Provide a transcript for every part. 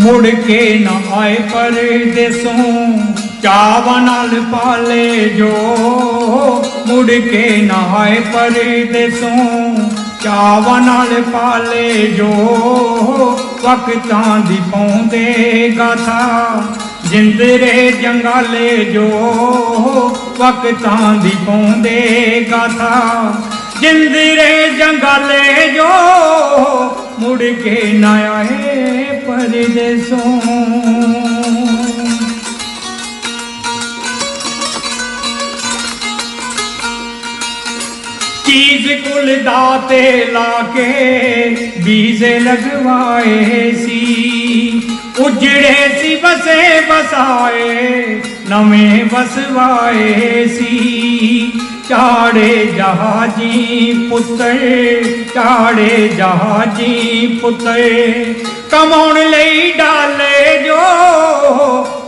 ਮੁੜ ਕੇ ਨਾ ਆਏ ਪਰਦੇਸੋਂ। ਚਾਵਾਂ ਨਾਲ ਪਾਲੇ ਜੋ। ਮੁੜ ਕੇ ਨਾ ਆਏ ਪਰਦੇਸੋਂ। ਚਾਵਾਂ ਨਾਲ ਪਾਲੇ ਜੋ। ਵਕਤਾਂ ਦੀ ਪਾਉਂਦੇ ਗਾਥਾ। ਜਿੰਦਰੇ ਜੰਗਾਲੇ ਜੋ। ਵਕਤਾਂ ਦੀ ਪਾਉਂਦੇ ਗਾਥਾ। ਜਿੰਦਰੇ ਜੰਗਾਲੇ ਜੋ। ਮੁੜ ਕੇ ਨਾ ਆਏ ਪਰਦੇਸੋਂ। ਚੀਜ਼ ਕੁਲ ਦਾਤੇ ਲਾ ਕੇ ਬੀਜੇ ਲਗਵਾਏ ਸੀ। ਉਜੜੇ ਸੀ ਬਸੇ ਬਸਾਏ ਨਵੇਂ ਵਸਵਾਏ ਸੀ। ਚਾੜੇ ਜਹਾਜੀ ਪੁੱਤਰ, ਚਾੜੇ ਜਹਾਜੀ ਪੁੱਤਰ। ਕਮਾਉਣ ਲਈ ਡਾਲੇ ਜੋ,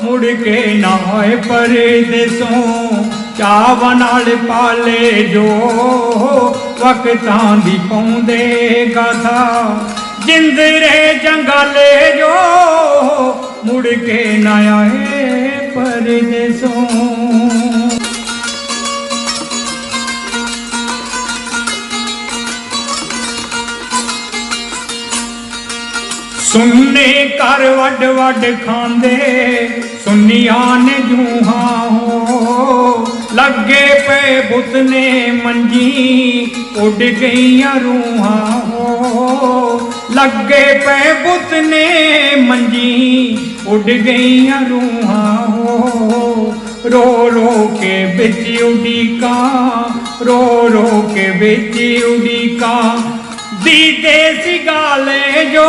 ਮੁੜ ਕੇ ਨਾ ਹੋਏ ਪਰਦੇਸੋਂ ਚਾਵਾਂ ਨਾਲ ਪਾਲੇ ਜੋ, ਵਕਤਾਂ ਦੀ ਪਾਉਂਦੇ ਗਾਥਾ। ਜਿੰਦਰੇ ਜੰਗਾਲੇ ਜੋ, ਮੁੜ ਕੇ ਨਾ ਆਏ ਪਰਦੇਸੋਂ ਸੁੰਨੇ ਘਰ ਵੱਡ ਵੱਡ ਖਾਂਦੇ, ਸੁੰਨੀਆਂ ਨੇ ਜੂਹਾਂ ਹੋ। ਲੱਗੇ ਪਏ ਬੁੱਤ ਨੇ ਮੰਜੀ, ਉੱਡ ਗਈਆਂ ਰੂਹਾਂ ਹੋ। ਲੱਗੇ ਪਏ ਬੁੱਤ ਨੇ ਮੰਜੀ, ਉੱਡ ਗਈਆਂ ਰੂਹਾਂ ਹੋ। ਰੋ ਰੋ ਕੇ ਵਿੱਚ ਉਡੀਕਾਂ, ਰੋ ਰੋ ਕੇ ਵਿੱਚ ਉਡੀਕਾਂ। ਦੀਦੇ ਸੀ ਗਾਲੇ ਜੋ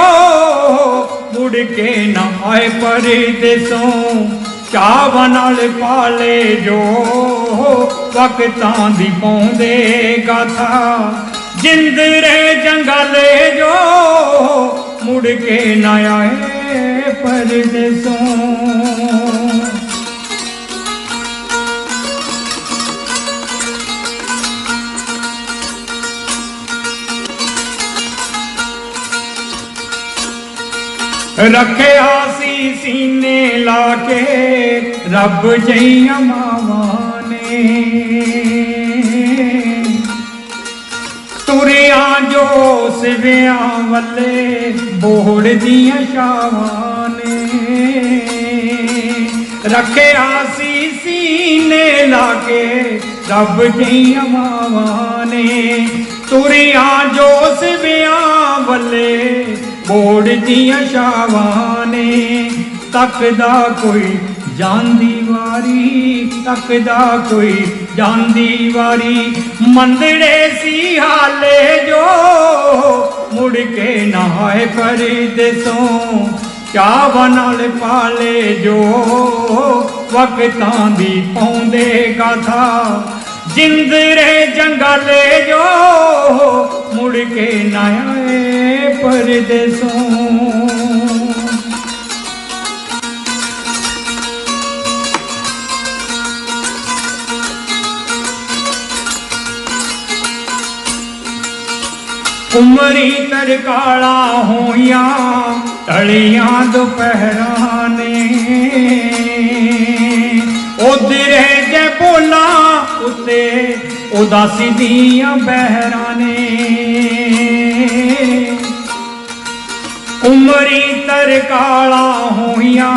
ਮੁੜ ਕੇ ਨਾ ਆਏ ਪਰਦੇਸੋਂ ਚਾਵਾਂ ਨਾਲ ਪਾਲੇ ਜੋ ਵਕਤਾਂ ਦੀ ਪਾਉਂਦੇ ਗਾਥਾ। ਜਿੰਦਰੇ ਜੰਗਾਲੇ ਜੋ ਮੁੜ ਕੇ ਨਾ ਆਏ ਪਰਦੇਸੋਂ ਰੱਖਿਆ ਸੀ ਸੀਨੇ ਲਾ ਕੇ, ਰੱਬ ਜਈਆਂ ਮਾਵਾਂ ਨੇ। ਤੁਰਿਆ ਜੋ ਸਿਵਿਆਂ ਵੱਲੇ ਬੋੜ ਦੀਆਂ ਛਾਵਾਂ ਨੇ। ਰੱਖਿਆ ਸੀ ਸੀਨੇ ਲਾ ਕੇ, ਰੱਬ ਜਈਆਂ ਮਾਵਾਂ ਨੇ। ਤੁਰਿਆ ਜੋ ਸਿਵਿਆਂ ਵੱਲੇ ਕੋੜ ਦੀਆਂ ਛਾਵਾਂ ਨੇ। ਤੱਕਦਾ ਕੋਈ ਜਾਂਦੀ ਵਾਰੀ ਤੱਕਦਾ ਕੋਈ ਜਾਂਦੀ ਵਾਰੀ। ਮੰਦੜੇ ਸੀ ਹਾਲੇ ਜੋ, ਮੁੜ ਕੇ ਨਾ ਆਏ ਪਰਦੇਸੋਂ। ਚਾਵਾਂ ਨਾਲ ਪਾਲੇ ਜੋ, ਵਕਤਾਂ ਦੀ ਪਾਉਂਦੇ ਗਾਥਾ। ਜਿੰਦਰੇ ਜੰਗਾਲੇ ਜੋ, ਮੁੜ ਕੇ ਨਾ ਆਏ ਪਰਦੇਸੋਂ ਉਮਰੀ ਤਰਕਾਲਾ ਹੋਈਆਂ ਟਲੀਆਂ ਦੁਪਹਿਰਾਂ ਨੇ ਉਧਰੇ ਜੇ ਬੋਲਾ ਉੱਤੇ ਉਦਾਸੀ ਦੀਆਂ ਬਹਿਰਾਂ ਨੇ ਉਮਰੀ ਤਰਕਾਲਾ ਹੋਈਆਂ,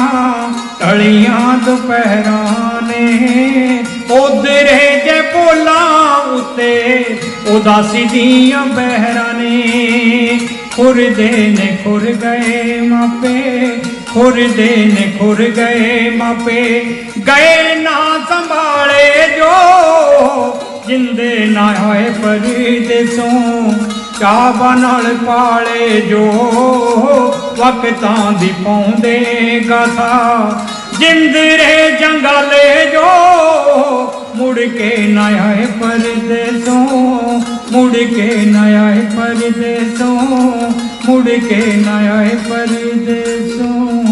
ਟਲੀਆਂ ਦੁਪਹਿਰਾਂ ਨੇ। ਉਧਰੇ ਜੇ ਭੋਲਾ ਉੱਤੇ ਉਦਾਸੀ ਦੀਆਂ ਬਹਿਰਾਂ ਨੇ। ਖੁਰਦੇ ਨੇ ਖੁਰ ਗਏ ਮਾਪੇ, ਖੁਰਦੇ ਨੇ ਖੁਰ ਗਏ ਮਾਪੇ। ਗਏ ਨਾ ਸੰਭਾਲੇ ਜੋ, ਜਿੰਦੇ ਨਾ ਹੋਏ ਪਰਦੇਸੋਂ ਚਾਵਾਂ ਨਾਲ ਪਾਲੇ ਜੋ ਵਕਤਾਂ ਦੀ ਪਾਉਂਦੇ ਗਾਥਾ। ਜਿੰਦਰੇ ਜੰਗਾਲੇ ਜੋ, ਮੁੜ ਕੇ ਨਾ ਆਏ ਪਰਦੇਸੋਂ, ਮੁੜ ਕੇ ਨਾ ਆਏ ਪਰਦੇਸੋਂ, ਮੁੜ ਕੇ ਨਾ ਆਏ ਪਰਦੇਸੋਂ।